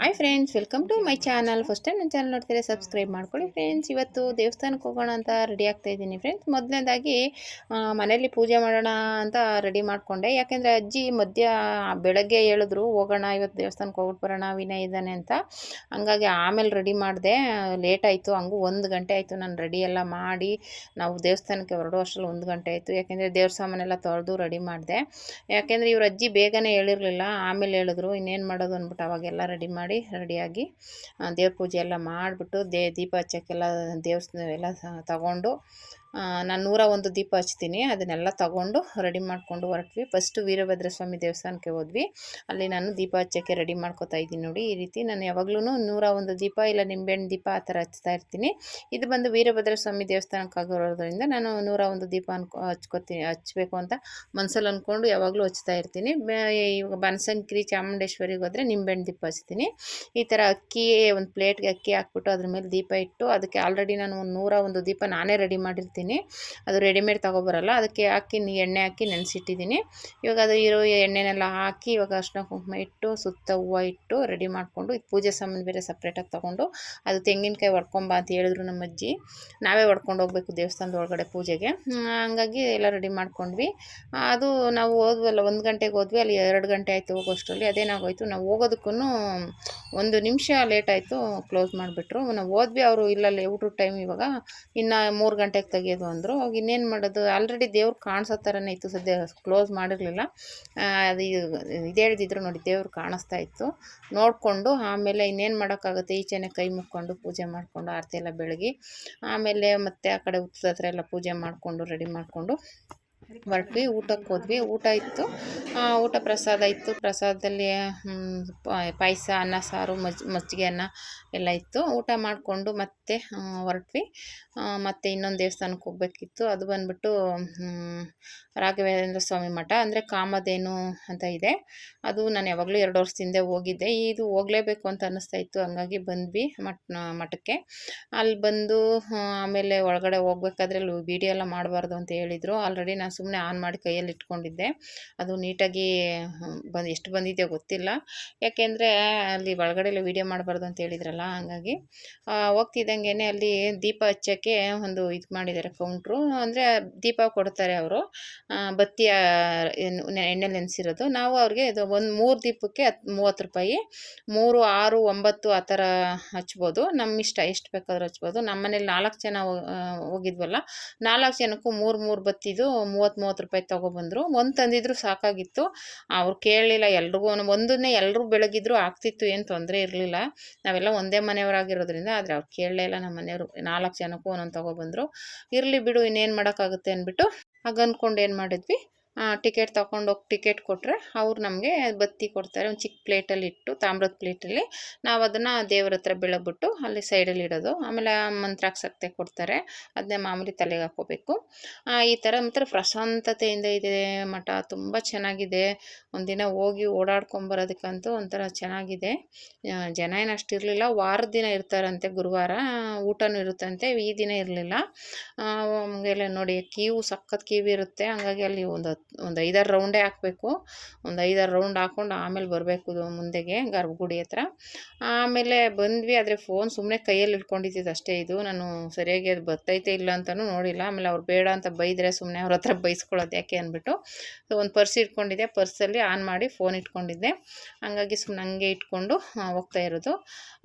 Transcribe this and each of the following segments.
Hi friends welcome to my channel first time ನನ್ನ channel ನೋಡ್ತೀರಾ subscribe ಮಾಡ್ಕೊಳ್ಳಿ friends ಇವತ್ತು ದೇವಸ್ಥಾನಕ್ಕೆ ಹೋಗೋಣ ಅಂತ ರೆಡಿ ಆಗ್ತಾ ಇದ್ದೀನಿ ಫ್ರೆಂಡ್ಸ್ ಮೊದಲನೇದಾಗಿ ಮನೆಯಲ್ಲಿ ಪೂಜೆ ಮಾಡೋಣ ಅಂತ ರೆಡಿ ಮಾಡಿಕೊಂಡೆ. ಯಾಕೆಂದರೆ ಅಜ್ಜಿ ಮಧ್ಯ ಬೆಳಗ್ಗೆ ಹೇಳಿದ್ರು, ಹೋಗೋಣ, ಇವತ್ತು ದೇವಸ್ಥಾನಕ್ಕೆ ಹೋಗ್ಬಿಟ್ಟು ಬರೋಣ, ವಿನಯ ಇದ್ದಾನೆ ಅಂತ. ಹಂಗಾಗಿ ಆಮೇಲೆ ರೆಡಿ ಮಾಡಿದೆ. ಲೇಟ್ ಆಯಿತು, ಹಂಗೂ ಒಂದು ಗಂಟೆ ಆಯಿತು ನಾನು ರೆಡಿ ಎಲ್ಲ ಮಾಡಿ. ನಾವು ದೇವಸ್ಥಾನಕ್ಕೆ ಹೊರಡೋ ಅಷ್ಟರಲ್ಲಿ ಒಂದು ಗಂಟೆ ಆಯಿತು. ಯಾಕೆಂದರೆ ದೇವ್ರ ಸಾಮಾನೆಲ್ಲ ತೊಳೆದು ರೆಡಿ ಮಾಡಿದೆ. ಯಾಕೆಂದರೆ ಇವ್ರ ಅಜ್ಜಿ ಬೇಗನೆ ಹೇಳಿರಲಿಲ್ಲ. ಆಮೇಲೆ ಹೇಳಿದ್ರು, ಇನ್ನೇನು ಮಾಡೋದು ಅಂದ್ಬಿಟ್ಟು ಅವಾಗೆಲ್ಲ ರೆಡಿ ಮಾಡಿ ರೆಡಿಯಾಗಿ ದೇವ್ರ ಪೂಜೆ ಎಲ್ಲ ಮಾಡಿಬಿಟ್ಟು ದೇ ದೀಪ ಹಚ್ಚಕ್ಕೆಲ್ಲ ದೇವಸ್ಥಾನ ಎಲ್ಲ ತಗೊಂಡು ನಾನು ನೂರ ಒಂದು ದೀಪ ಹಚ್ತೀನಿ. ಅದನ್ನೆಲ್ಲ ತಗೊಂಡು ರೆಡಿ ಮಾಡಿಕೊಂಡು ಹೊರಟ್ವಿ. ಫಸ್ಟು ವೀರಭದ್ರ ಸ್ವಾಮಿ ದೇವಸ್ಥಾನಕ್ಕೆ ಹೋದ್ವಿ. ಅಲ್ಲಿ ನಾನು ದೀಪ ಹಚ್ಚೋಕ್ಕೆ ರೆಡಿ ಮಾಡ್ಕೋತಾ ಇದ್ದೀನಿ ನೋಡಿ ಈ ರೀತಿ. ನಾನು ಯಾವಾಗಲೂ ನೂರ ಒಂದು ದೀಪ ಇಲ್ಲ ನಿಂಬೆಹಣ್ಣು ದೀಪ ಆ ಥರ ಹಚ್ತಾ ಇರ್ತೀನಿ. ಇದು ಬಂದು ವೀರಭದ್ರ ಸ್ವಾಮಿ ದೇವಸ್ಥಾನಕ್ಕೆ ಆಗಿರೋದ್ರಿಂದ ನಾನು ನೂರ ಒಂದು ದೀಪ ಅನ್ಕೊ, ಹಚ್ಕೋತೀನಿ, ಹಚ್ಬೇಕು ಅಂತ ಮನಸ್ಸಲ್ಲಿ ಅಂದ್ಕೊಂಡು ಯಾವಾಗಲೂ ಹಚ್ತಾ ಇರ್ತೀನಿ. ಇವಾಗ ಬನಸಂಕ್ರಿ ಚಾಮುಂಡೇಶ್ವರಿಗೆ ಹೋದರೆ ನಿಂಬೆಹಣ್ಣು ದೀಪ ಹಚ್ತೀನಿ. ಈ ಥರ ಅಕ್ಕಿ ಒಂದು ಪ್ಲೇಟ್ಗೆ ಅಕ್ಕಿ ಹಾಕ್ಬಿಟ್ಟು ಅದ್ರ ಮೇಲೆ ದೀಪ ಇಟ್ಟು ಅದಕ್ಕೆ ಆಲ್ರೆಡಿ ನಾನು ಒಂದು ನೂರ ಒಂದು ದೀಪ ನಾನೇ ರೆಡಿ ಮಾಡಿರ್ತೀನಿ. ಅದು ರೆಡಿಮೇಡ್ ತೊಗೊಬರಲ್ಲ, ಅದಕ್ಕೆ ಹಾಕಿ ಎಣ್ಣೆ ಹಾಕಿ ನೆನೆಸಿಟ್ಟಿದ್ದೀನಿ. ಇವಾಗ ಅದು ಇರೋ ಎಣ್ಣೆನೆಲ್ಲ ಹಾಕಿ ಇವಾಗ ಅರ್ಶಿನ ಕುಂಕುಮ ಇಟ್ಟು, ಸುತ್ತ ಹೂವು ಇಟ್ಟು ರೆಡಿ ಮಾಡಿಕೊಂಡು ಪೂಜೆ ಸಾಮಾನು ಬೇರೆ ಸಪ್ರೇಟಾಗಿ ತೊಗೊಂಡು, ಅದು ತೆಂಗಿನಕಾಯಿ ಹೊಡ್ಕೊಂಬ ಅಂತ ಹೇಳಿದ್ರು ನಮ್ಮ ಅಜ್ಜಿ. ನಾವೇ ಹೊಡ್ಕೊಂಡು ಹೋಗ್ಬೇಕು ದೇವಸ್ಥಾನದ ಒಳಗಡೆ ಪೂಜೆಗೆ. ಹಂಗಾಗಿ ಎಲ್ಲ ರೆಡಿ ಮಾಡ್ಕೊಂಡ್ವಿ. ಅದು ನಾವು ಹೋದ್ವಲ್ಲ, ಒಂದು ಗಂಟೆಗೆ ಹೋದ್ವಿ, ಅಲ್ಲಿ ಎರಡು ಗಂಟೆ ಆಯಿತು ಹೋಗೋಷ್ಟರಲ್ಲಿ. ಅದೇನಾಗೋಯ್ತು ನಾವು ಹೋಗೋದಕ್ಕೂ ಒಂದು ನಿಮಿಷ ಲೇಟ್ ಆಯಿತು, ಕ್ಲೋಸ್ ಮಾಡಿಬಿಟ್ರು. ನಾವು ಹೋದ್ವಿ, ಅವರು ಇಲ್ಲ ಊಟದ ಟೈಮ್ ಇವಾಗ. ಇನ್ನು ಮೂರು ಗಂಟೆಗೆ ತೆಗಿಯೋದು ಅಂದರು. ಅವಾಗ ಇನ್ನೇನು ಮಾಡೋದು ಆಲ್ರೆಡಿ ದೇವ್ರು ಕಾಣಿಸೋ ಥರನೇ ಇತ್ತು ಸದ್ಯ ಕ್ಲೋಸ್ ಮಾಡಿರಲಿಲ್ಲ. ಅದು ಇದು ಹೇಳ್ದಿದ್ರು ನೋಡಿ, ದೇವ್ರು ಕಾಣಿಸ್ತಾ ಇತ್ತು. ನೋಡಿಕೊಂಡು, ಆಮೇಲೆ ಇನ್ನೇನು ಮಾಡೋಕ್ಕಾಗುತ್ತೆ? ಈಚೆನೆ ಕೈ ಮುಕ್ಕೊಂಡು ಪೂಜೆ ಮಾಡಿಕೊಂಡು ಆರತಿ ಎಲ್ಲ ಬೆಳಗಿ, ಆಮೇಲೆ ಮತ್ತೆ ಆ ಕಡೆ ಉತ್ಸವ ಹತ್ರ ಎಲ್ಲ ಪೂಜೆ ಮಾಡಿಕೊಂಡು ರೆಡಿ ಮಾಡಿಕೊಂಡು ಹೊರಟ್ವಿ ಊಟಕ್ಕೆ ಹೋದ್ವಿ. ಊಟ ಇತ್ತು. ಊಟ ಪ್ರಸಾದ ಇತ್ತು. ಪ್ರಸಾದದಲ್ಲಿ ಪಾಯಸ, ಅನ್ನ, ಸಾರು ಮಜ್ ಮಜ್ಜಿಗೆ ಅನ್ನ ಎಲ್ಲ ಇತ್ತು. ಊಟ ಮಾಡಿಕೊಂಡು ಮತ್ತೆ ಹೊರಟ್ವಿ. ಮತ್ತು ಇನ್ನೊಂದು ದೇವಸ್ಥಾನಕ್ಕೆ ಹೋಗ್ಬೇಕಿತ್ತು. ಅದು ಬಂದ್ಬಿಟ್ಟು ರಾಘವೇಂದ್ರ ಸ್ವಾಮಿ ಮಠ. ಅಂದರೆ ಕಾಮಧೇನು ಅಂತ ಇದೆ. ಅದು ನಾನು ಯಾವಾಗಲೂ ಎರಡು ವರ್ಷದಿಂದ ಹೋಗಿದ್ದೆ. ಇದು ಹೋಗಲೇಬೇಕು ಅಂತ ಅನ್ನಿಸ್ತಾ ಇತ್ತು. ಹಂಗಾಗಿ ಬಂದ್ವಿ ಮಠ ಮಠಕ್ಕೆ. ಅಲ್ಲಿ ಬಂದು ಆಮೇಲೆ ಒಳಗಡೆ ಹೋಗ್ಬೇಕಾದ್ರೆ ಅಲ್ಲಿ ವೀಡಿಯೋ ಎಲ್ಲ ಮಾಡಬಾರ್ದು ಅಂತ ಹೇಳಿದರು. ಆಲ್ರೆಡಿ ನಾನು ಸುಮ್ಮನೆ ಆನ್ ಮಾಡಿ ಕೈಯಲ್ಲಿ ಇಟ್ಕೊಂಡಿದ್ದೆ. ಅದು ನೀಟಾಗಿ ಬಂದು, ಎಷ್ಟು ಬಂದಿದೆಯೋ ಗೊತ್ತಿಲ್ಲ. ಯಾಕೆಂದರೆ ಅಲ್ಲಿ ಒಳಗಡೆ ಎಲ್ಲ ವೀಡಿಯೋ ಮಾಡಬಾರ್ದು ಅಂತ ಹೇಳಿದ್ರಲ್ಲ, ಹಾಗಾಗಿ ಹೋಗ್ತಿದ್ದಂಗೆ ಅಲ್ಲಿ ದೀಪ ಹಚ್ಚೋಕ್ಕೆ ಒಂದು ಇದು ಮಾಡಿದ್ದಾರೆ ಕೌಂಟ್ರು. ಅಂದರೆ ದೀಪ ಕೊಡ್ತಾರೆ ಅವರು. ಬತ್ತಿಯ ಎಣ್ಣೆ ನೆನೆಸಿರೋದು ನಾವು ಅವ್ರಿಗೆ ಇದು ಒಂದು ಮೂರು ದೀಪಕ್ಕೆ ಹತ್ತು ಮೂವತ್ತು ರೂಪಾಯಿ, ಮೂರು, ಆರು, ಒಂಬತ್ತು ಆ ಥರ ಹಚ್ಬೋದು. ನಮ್ಮ ಇಷ್ಟ, ಎಷ್ಟು ಬೇಕಾದ್ರೂ ಹಚ್ಬೋದು. ನಮ್ಮ ಮನೇಲಿ ನಾಲ್ಕು ಜನ ಹೋಗಿದ್ವಲ್ಲ, ನಾಲ್ಕು ಜನಕ್ಕೂ ಮೂರು ಮೂರು ಬತ್ತಿದು ಮೂವತ್ತು ಮೂವತ್ತು ರೂಪಾಯಿ ತೊಗೊಬಂದರು ಒಂದು ತಂದಿದ್ರು ಸಾಕಾಗಿತ್ತು. ಅವ್ರು ಕೇಳಲಿಲ್ಲ ಎಲ್ರಿಗೂ ಒಂದನ್ನೇ ಎಲ್ಲರೂ ಬೆಳಗಿದ್ರು ಆಗ್ತಿತ್ತು, ಏನು ತೊಂದರೆ ಇರಲಿಲ್ಲ. ನಾವೆಲ್ಲ ಒಂದೇ ಮನೆಯವರಾಗಿರೋದ್ರಿಂದ ಆದರೆ ಅವ್ರು ಕೇಳಲೇ ಇಲ್ಲ ನಮ್ಮ ಮನೆಯವರು. ನಾಲ್ಕು ಜನಕ್ಕೂ ಒಂದೊಂದು ತೊಗೊಬಂದರು ಇರಲಿ ಬಿಡು, ಇನ್ನೇನು ಮಾಡೋಕ್ಕಾಗುತ್ತೆ ಅಂದ್ಬಿಟ್ಟು ಹಾಗೆ ಅಂದ್ಕೊಂಡು ಏನು ಮಾಡಿದ್ವಿ? ಟಿಕೆಟ್ ತೊಗೊಂಡೋಗಿ ಟಿಕೆಟ್ ಕೊಟ್ಟರೆ ಅವ್ರು ನಮಗೆ ಬತ್ತಿ ಕೊಡ್ತಾರೆ. ಒಂದು ಚಿಕ್ಕ ಪ್ಲೇಟಲ್ಲಿ ಇಟ್ಟು, ತಾಮ್ರದ ಪ್ಲೇಟಲ್ಲಿ ನಾವು ಅದನ್ನು ದೇವ್ರ ಹತ್ರ ಬೆಳಗ್ಬಿಟ್ಟು ಅಲ್ಲಿ ಸೈಡಲ್ಲಿ ಇಡೋದು. ಆಮೇಲೆ ಮಂತ್ರಾಕ್ಷತೆ ಕೊಡ್ತಾರೆ. ಅದನ್ನೇ ಮಾಮೂಲಿ ತಲೆಗೆ ಹಾಕ್ಕೋಬೇಕು ಈ ಥರ ಮಾತ್ರ ಪ್ರಶಾಂತತೆಯಿಂದ ಇದೆ ಮಠ. ತುಂಬ ಚೆನ್ನಾಗಿದೆ. ಒಂದಿನ ಹೋಗಿ ಓಡಾಡ್ಕೊಂಬರೋದಕ್ಕಂತೂ ಒಂಥರ ಚೆನ್ನಾಗಿದೆ. ಜನ ಏನು ಅಷ್ಟಿರಲಿಲ್ಲ ವಾರದ ದಿನ ಇರ್ತಾರಂತೆ, ಗುರುವಾರ. ಊಟನೂ ಇರುತ್ತಂತೆ. ಈ ದಿನ ಇರಲಿಲ್ಲ. ಎಲ್ಲ ನೋಡಿ ಕೀವು ಸಖತ್ ಕೀವು ಇರುತ್ತೆ. ಹಂಗಾಗಿ ಅಲ್ಲಿ ಒಂದು ಒಂದು ಐದಾರು ರೌಂಡೇ ಹಾಕಬೇಕು. ಒಂದು ಐದಾರು ರೌಂಡ್ ಹಾಕ್ಕೊಂಡು ಆಮೇಲೆ ಬರಬೇಕು ಮುಂದೆಗೆ ಗರ್ಭಗುಡಿ ಹತ್ರ. ಆಮೇಲೆ ಬಂದ್ವಿ, ಆದರೆ ಫೋನ್ ಸುಮ್ಮನೆ ಕೈಯಲ್ಲಿ ಇಟ್ಕೊಂಡಿದ್ದು ಅಷ್ಟೇ ಇದು. ನಾನು ಸರಿಯಾಗಿ ಅದು ಬರ್ತೈತೆ ಇಲ್ಲ ಅಂತಲೂ ನೋಡಿಲ್ಲ. ಆಮೇಲೆ ಅವ್ರು ಬೇಡ ಅಂತ ಬೈದರೆ ಸುಮ್ಮನೆ ಅವ್ರ ಹತ್ರ ಬೈಸ್ಕೊಳ್ಳೋದು ಯಾಕೆ ಅಂದ್ಬಿಟ್ಟು. ಸೊ ಒಂದು ಪರ್ಸ್ ಇಟ್ಕೊಂಡಿದ್ದೆ ಪರ್ಸಲ್ಲಿ ಆನ್ ಮಾಡಿ ಫೋನ್ ಇಟ್ಕೊಂಡಿದ್ದೆ. ಹಂಗಾಗಿ ಸುಮ್ಮನೆ ಹಂಗೆ ಇಟ್ಕೊಂಡು ಹೋಗ್ತಾ ಇರೋದು.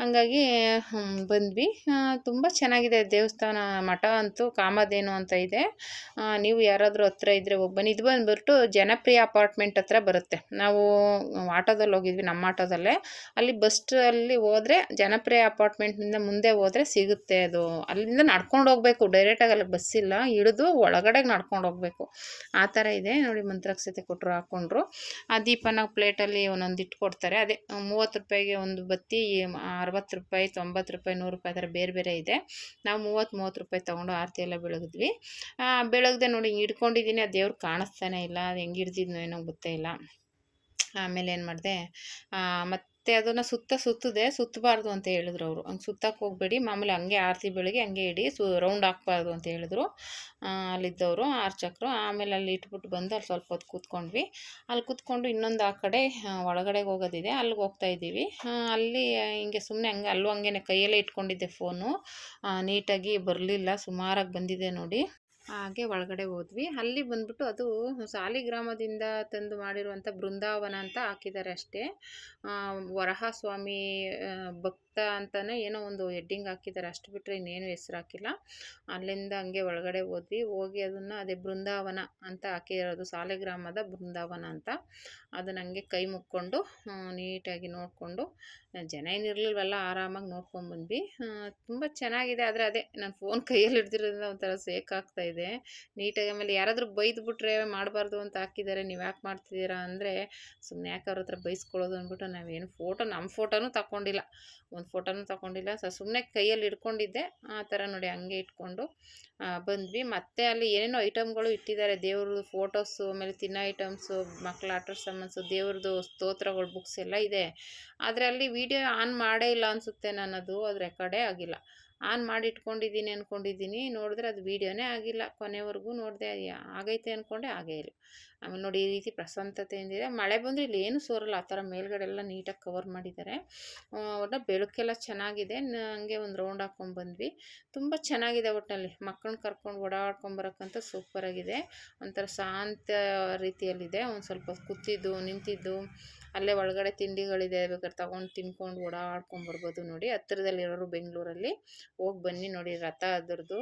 ಹಂಗಾಗಿ ಬಂದ್ವಿ. ತುಂಬ ಚೆನ್ನಾಗಿದೆ ದೇವಸ್ಥಾನ ಮಠ ಅಂತೂ ಕಾಮಧೇನು ಅಂತ ಇದೆ. ನೀವು ಯಾರಾದರೂ ಹತ್ರ ಇದ್ದರೆ ಹೋಗಿ ಬನ್ನಿ. ಇದು ಬಂದು ಬಂದ್ಬಿಟ್ಟು ಜನಪ್ರಿಯ ಅಪಾರ್ಟ್ಮೆಂಟ್ ಹತ್ರ ಬರುತ್ತೆ. ನಾವು ಆಟೋದಲ್ಲಿ ಹೋಗಿದ್ವಿ, ನಮ್ಮ ಆಟೋದಲ್ಲೇ. ಅಲ್ಲಿ ಬಸ್ಸಲ್ಲಿ ಹೋದರೆ ಜನಪ್ರಿಯ ಅಪಾರ್ಟ್ಮೆಂಟ್ನಿಂದ ಮುಂದೆ ಹೋದರೆ ಸಿಗುತ್ತೆ ಅದು. ಅಲ್ಲಿಂದ ನಡ್ಕೊಂಡು ಹೋಗಬೇಕು ಡೈರೆಕ್ಟಾಗಿ ಅಲ್ಲಿ ಇಲ್ಲ ಇಳಿದು ಒಳಗಡೆ ನಡ್ಕೊಂಡು ಹೋಗಬೇಕು. ಆ ಥರ ಇದೆ. ನೋಡಿ ಮಂತ್ರಾಕ್ಷತೆ ಕೊಟ್ಟರು, ಹಾಕ್ಕೊಂಡ್ರು. ಆ ದೀಪನ ಪ್ಲೇಟಲ್ಲಿ ಒಂದೊಂದು ಇಟ್ಟು ಕೊಡ್ತಾರೆ. ಅದೇ ಮೂವತ್ತು ರೂಪಾಯಿಗೆ ಒಂದು ಬತ್ತಿ, ಅರವತ್ತು ರೂಪಾಯಿ, ತೊಂಬತ್ತು ರೂಪಾಯಿ, ನೂರು ರೂಪಾಯಿ ಥರ ಬೇರೆ ಬೇರೆ ಇದೆ. ನಾವು ಮೂವತ್ತು ಮೂವತ್ತು ರೂಪಾಯಿ ತೊಗೊಂಡು ಆರತಿ ಎಲ್ಲ ಬೆಳಗಿದ್ವಿ ಬೆಳಗ್ದೆ ನೋಡಿ, ಹಿಡ್ಕೊಂಡಿದ್ದೀನಿ. ಆ ದೇವ್ರು ಕಾಣಿಸ್ತಾನೆ ಇಲ್ಲ ಅದು ಹೆಂಗೆ ಹಿಡ್ದಿದ್ನೋ ಏನೋ ಗೊತ್ತೇ ಇಲ್ಲ. ಆಮೇಲೆ ಏನು ಮಾಡಿದೆ ಮತ್ತೆ ಅದನ್ನು ಸುತ್ತ ಸುತ್ತದೆ, ಸುತ್ತಬಾರ್ದು ಅಂತ ಹೇಳಿದ್ರು ಅವರು. ಹಂಗೆ ಸುತ್ತಕ್ಕೆ ಹೋಗಬೇಡಿ, ಮಾಮೂಲಿ ಹಂಗೆ ಆರತಿ ಬೆಳಗ್ಗೆ ಹಂಗೆ ಇಡಿ, ಸು, ರೌಂಡ್ ಹಾಕ್ಬಾರ್ದು ಅಂತ ಹೇಳಿದ್ರು. ಅಲ್ಲಿದ್ದವರು, ಆರ್ಚಕ್ರು. ಆಮೇಲೆ ಅಲ್ಲಿ ಇಟ್ಬಿಟ್ಟು ಬಂದು ಅಲ್ಲಿ ಸ್ವಲ್ಪ ಹೊತ್ತು ಕೂತ್ಕೊಂಡ್ವಿ. ಅಲ್ಲಿ ಕೂತ್ಕೊಂಡು ಇನ್ನೊಂದು ಆ ಕಡೆ ಒಳಗಡೆಗೆ ಹೋಗೋದಿದೆ. ಅಲ್ಲಿಗೆ ಹೋಗ್ತಾ ಇದ್ದೀವಿ. ಅಲ್ಲಿ ಹಿಂಗೆ ಸುಮ್ಮನೆ ಹಂಗೆ, ಅಲ್ಲೂ ಹಂಗೆ ಕೈಯಲ್ಲೇ ಇಟ್ಕೊಂಡಿದ್ದೆ ಫೋನು. ನೀಟಾಗಿ ಬರಲಿಲ್ಲ, ಸುಮಾರಾಗಿ ಬಂದಿದೆ ನೋಡಿ. ಹಾಗೆ ಒಳಗಡೆ ಹೋದ್ವಿ. ಅಲ್ಲಿ ಬಂದ್ಬಿಟ್ಟು ಅದು ಸಾಲಿಗ್ರಾಮದಿಂದ ತಂದು ಮಾಡಿರುವಂಥ ಬೃಂದಾವನ ಅಂತ ಹಾಕಿದ್ದಾರೆ ಅಷ್ಟೇ. ವರಹ ಸ್ವಾಮಿ ಭಕ್ತ ಅಂತಲೇ ಏನೋ ಒಂದು ಹೆಡ್ಡಿಂಗ್ ಹಾಕಿದ್ದಾರೆ. ಅಷ್ಟು ಬಿಟ್ಟರೆ ಇನ್ನೇನು ಹೆಸ್ರು ಹಾಕಿಲ್ಲ. ಅಲ್ಲಿಂದ ಹಂಗೆ ಒಳಗಡೆ ಹೋದ್ವಿ. ಹೋಗಿ ಅದನ್ನು ಅದೇ ಬೃಂದಾವನ ಅಂತ ಹಾಕಿರೋದು, ಸಾಲಿಗ್ರಾಮದ ಬೃಂದಾವನ ಅಂತ. ಅದನ್ನ ಹಂಗೆ ಕೈ ಮುಕ್ಕೊಂಡು ನೀಟಾಗಿ ನೋಡಿಕೊಂಡು, ಜನ ಏನಿರಲಿಲ್ವಲ್ಲ ಆರಾಮಾಗಿ ನೋಡ್ಕೊಂಡ್ಬಂದ್ವಿ ತುಂಬ ಚೆನ್ನಾಗಿದೆ. ಆದರೆ ಅದೇ, ನಾನು ಫೋನ್ ಕೈಯಲ್ಲಿ ಹಿಡ್ದಿರೋದ್ರಿಂದ ಒಂಥರ ಸೇಕ್ ಆಗ್ತಾಯಿದೆ ನೀಟಾಗಿ ಆಮೇಲೆ ಯಾರಾದರೂ ಬೈದ್ಬಿಟ್ರೆ ಮಾಡಬಾರ್ದು ಅಂತ ಹಾಕಿದ್ದಾರೆ, ನೀವು ಯಾಕೆ ಮಾಡ್ತಿದ್ದೀರಾ ಅಂದರೆ ಸುಮ್ಮನೆ ಯಾಕೆ ಅವ್ರ ಹತ್ರ ಬೈಸ್ಕೊಳ್ಳೋದು ಅಂದ್ಬಿಟ್ಟು ನಾವೇನು ಫೋಟೋ ನಮ್ಮ ಫೋಟೋನೂ ತಗೊಂಡಿಲ್ಲ ಒಂದು ಫೋಟೋನೂ ತಗೊಂಡಿಲ್ಲ ಸೊ ಸುಮ್ಮನೆ ಕೈಯಲ್ಲಿ ಇಟ್ಕೊಂಡಿದ್ದೆ ಆ ಥರ ನೋಡಿ ಹಂಗೆ ಇಟ್ಕೊಂಡು ಬಂದ್ವಿ. ಮತ್ತೆ ಅಲ್ಲಿ ಏನೇನೋ ಐಟಮ್ಗಳು ಇಟ್ಟಿದ್ದಾರೆ. ದೇವ್ರದ್ದು ಫೋಟೋಸು, ಆಮೇಲೆ ತಿನ್ನೋ ಐಟಮ್ಸು ಮಕ್ಕಳ ಆಟ ಸಾಮಾನ್ಸು ದೇವ್ರದ್ದು ಸ್ತೋತ್ರಗಳು, ಬುಕ್ಸ್ ಎಲ್ಲ ಇದೆ. ಆದರೆ ಅಲ್ಲಿ ವಿಡಿಯೋ ಆನ್ ಮಾಡೇ ಇಲ್ಲ ಅನಿಸುತ್ತೆ ನನ್ನದು. ಅದು ರೆಕಾರ್ಡೇ ಆಗಿಲ್ಲ. ಆನ್ ಮಾಡಿ ಇಟ್ಕೊಂಡಿದ್ದೀನಿ ಅಂದ್ಕೊಂಡಿದ್ದೀನಿ ನೋಡಿದ್ರೆ ಅದು ವೀಡಿಯೋನೇ ಆಗಿಲ್ಲ. ಕೊನೆವರೆಗೂ ನೋಡಿದೆ ಆಗೈತೆ ಅಂದ್ಕೊಂಡೆ ಆಗೇ ಇಲ್ಲ. ಆಮೇಲೆ ನೋಡಿ ಈ ರೀತಿ ಪ್ರಶಾಂತತೆಯಿಂದಿದೆ ಮಳೆ ಬಂದರೆ ಇಲ್ಲಿ ಏನು ಸೋರಲ್ಲ, ಆ ಥರ ಮೇಲ್ಗಡೆ ಎಲ್ಲ ನೀಟಾಗಿ ಕವರ್ ಮಾಡಿದ್ದಾರೆ. ಒಟ್ಟು ಬೆಳಕೆಲ್ಲ ಚೆನ್ನಾಗಿದೆ. ಹಂಗೆ ಒಂದು ರೌಂಡ್ ಹಾಕ್ಕೊಂಡು ಬಂದ್ವಿ. ತುಂಬ ಚೆನ್ನಾಗಿದೆ ಒಟ್ಟಿನಲ್ಲಿ ಮಕ್ಕಳನ್ನ ಕರ್ಕೊಂಡು ಓಡಾಡ್ಕೊಂಬರೋಕ್ಕಂತ ಸೂಪರಾಗಿದೆ ಒಂಥರ ಶಾಂತ ರೀತಿಯಲ್ಲಿದೆ. ಒಂದು ಸ್ವಲ್ಪ ಕೂತಿದ್ದು, ನಿಂತಿದ್ದು, ಅಲ್ಲೇ ಒಳಗಡೆ ತಿಂಡಿಗಳಿದೆ ಬೇಕಾದ್ರೆ ತಗೊಂಡು ತಿನ್ಕೊಂಡು ಓಡಾಡ್ಕೊಂಬರ್ಬೋದು ನೋಡಿ. ಹತ್ತಿರದಲ್ಲಿರೋರು ಬೆಂಗಳೂರಲ್ಲಿ ಹೋಗಿ ಬನ್ನಿ ನೋಡಿ. ರಥ ಅದರದ್ದು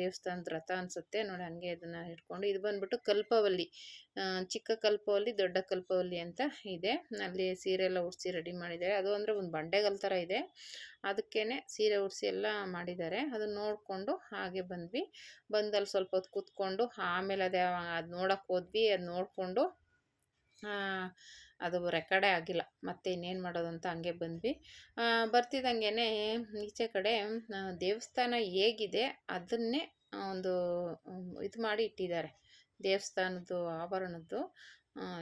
ದೇವಸ್ಥಾನದ ರಥ ಅನಿಸುತ್ತೆ. ನೋಡಿ ಹಂಗೆ ಅದನ್ನು ಇಟ್ಕೊಂಡು ಇದು ಬಂದ್ಬಿಟ್ಟು ಕಲ್ಪವಲ್ಲಿ. ಚಿಕ್ಕ ಕಲ್ಪವಲ್ಲಿ, ದೊಡ್ಡ ಕಲ್ಪವಲ್ಲಿ ಅಂತ ಇದೆ. ಅಲ್ಲಿ ಸೀರೆ ಎಲ್ಲ ಉಡಿಸಿ ರೆಡಿ ಮಾಡಿದ್ದಾರೆ. ಅದು ಅಂದರೆ ಒಂದು ಬಂಡೆಗಲ್ ಥರ ಇದೆ. ಅದಕ್ಕೇ ಸೀರೆ ಉಡಿಸಿ ಎಲ್ಲ ಮಾಡಿದ್ದಾರೆ. ಅದನ್ನು ನೋಡಿಕೊಂಡು ಹಾಗೆ ಬಂದ್ವಿ. ಬಂದಲ್ಲಿ ಸ್ವಲ್ಪ ಹೊತ್ತು ಕೂತ್ಕೊಂಡು, ಆಮೇಲೆ ಅದೇ ಅದು ನೋಡೋಕ್ಕೆ ಹೋದ್ವಿ. ಅದು ನೋಡಿಕೊಂಡು ಅದು ರೆಕಾರ್ಡೇ ಆಗಿಲ್ಲ. ಮತ್ತೆ ಇನ್ನೇನು ಮಾಡೋದು ಅಂತ ಹಂಗೆ ಬಂದ್ವಿ. ಬರ್ತಿದ್ದಂಗೆ ಈಚೆ ಕಡೆ ದೇವಸ್ಥಾನ ಹೇಗಿದೆ ಅದನ್ನೇ ಒಂದು, ಇದು ಮಾಡಿ ಇಟ್ಟಿದ್ದಾರೆ. ದೇವಸ್ಥಾನದ್ದು ಆವರಣದ್ದು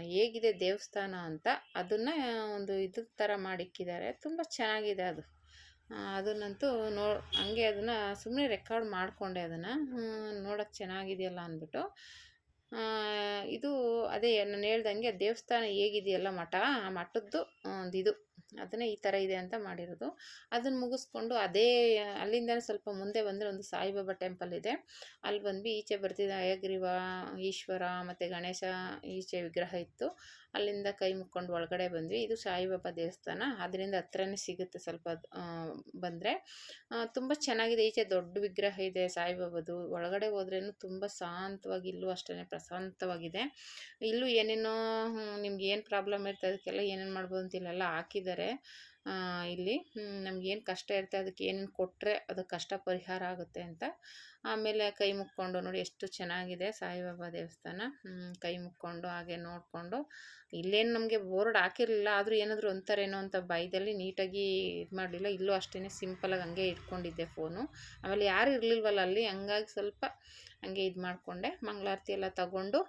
ಹೇಗಿದೆ ದೇವಸ್ಥಾನ ಅಂತ ಅದನ್ನು ಒಂದು ಇದ್ರ ಥರ ಮಾಡಿಕ್ಕಿದ್ದಾರೆ. ತುಂಬ ಚೆನ್ನಾಗಿದೆ ಅದು. ಅದನ್ನಂತೂ ನೋ, ಹಂಗೆ ಅದನ್ನು ಸುಮ್ಮನೆ ರೆಕಾರ್ಡ್ ಮಾಡಿಕೊಂಡೆ ಅದನ್ನು. ನೋಡೋಕ್ಕೆ ಚೆನ್ನಾಗಿದೆಯಲ್ಲ ಅಂದ್ಬಿಟ್ಟು. ಇದು ಅದೇ ನಾನು ಹೇಳ್ದಂಗೆ ದೇವಸ್ಥಾನ ಹೇಗಿದೆಯಲ್ಲ ಮಠ, ಆ ಮಠದ್ದು ಒಂದು ಇದು. ಅದನ್ನೇ ಈ ಥರ ಇದೆ ಅಂತ ಮಾಡಿರೋದು. ಅದನ್ನು ಮುಗಿಸ್ಕೊಂಡು ಅದೇ ಅಲ್ಲಿಂದ ಸ್ವಲ್ಪ ಮುಂದೆ ಬಂದರೆ ಒಂದು ಸಾಯಿಬಾಬಾ ಟೆಂಪಲ್ ಇದೆ. ಅಲ್ಲಿ ಬಂದ್ವಿ, ಈಚೆ ಬರ್ತಿದ್ದ ಅಯಗ್ರೀವ ಈಶ್ವರ ಮತ್ತು ಗಣೇಶ ಈಚೆ ವಿಗ್ರಹ ಇತ್ತು. ಅಲ್ಲಿಂದ ಕೈ ಮುಕ್ಕೊಂಡು ಒಳಗಡೆ ಬಂದ್ವಿ. ಇದು ಸಾಯಿಬಾಬಾ ದೇವಸ್ಥಾನ. ಅದರಿಂದ ಹತ್ರನೇ ಸಿಗುತ್ತೆ ಸ್ವಲ್ಪ ಬಂದರೆ. ತುಂಬ ಚೆನ್ನಾಗಿದೆ. ಈಚೆ ದೊಡ್ಡ ವಿಗ್ರಹ ಇದೆ ಸಾಯಿಬಾಬಾದು. ಒಳಗಡೆ ಹೋದ್ರೇನು ತುಂಬ ಶಾಂತವಾಗಿ, ಇಲ್ಲೂ ಅಷ್ಟೇ ಪ್ರಶಾಂತವಾಗಿದೆ. ಇಲ್ಲೂ ಏನೇನೋ ನಿಮ್ಗೆ ಏನು ಪ್ರಾಬ್ಲಮ್ ಇರ್ತದೆ ಅದಕ್ಕೆಲ್ಲ ಏನೇನು ಮಾಡ್ಬೋದು ಅಂತ ಇಲ್ಲೆಲ್ಲ ಹಾಕಿದ್ದಾರೆ. ಇಲ್ಲಿ ನಮಗೇನು ಕಷ್ಟ ಇರುತ್ತೆ ಅದಕ್ಕೆ ಏನೇನು ಕೊಟ್ಟರೆ ಅದು ಕಷ್ಟ ಪರಿಹಾರ ಆಗುತ್ತೆ ಅಂತ. ಆಮೇಲೆ ಕೈ ಮುಕ್ಕೊಂಡು ನೋಡಿ ಎಷ್ಟು ಚೆನ್ನಾಗಿದೆ ಸಾಯಿಬಾಬಾ ದೇವಸ್ಥಾನ. ಕೈ ಮುಕ್ಕೊಂಡು ಹಾಗೆ ನೋಡಿಕೊಂಡು. ಇಲ್ಲೇನು ನಮಗೆ ಬೋರ್ಡ್ ಹಾಕಿರಲಿಲ್ಲ, ಆದರೂ ಏನಾದರೂ ಒಂಥರೇನೋ ಅಂತ ಭಯದಲ್ಲಿ ನೀಟಾಗಿ ಇದು ಮಾಡಲಿಲ್ಲ. ಇಲ್ಲೂ ಅಷ್ಟೇ ಸಿಂಪಲಾಗಿ ಹಂಗೆ ಇಟ್ಕೊಂಡಿದ್ದೆ ಫೋನು. ಆಮೇಲೆ ಯಾರು ಇರಲಿಲ್ವಲ್ಲ ಅಲ್ಲಿ, ಹಂಗಾಗಿ ಸ್ವಲ್ಪ ಹಂಗೆ ಇದು ಮಾಡಿಕೊಂಡೆ. ಮಂಗಳಾರತಿ ಎಲ್ಲ ತಗೊಂಡು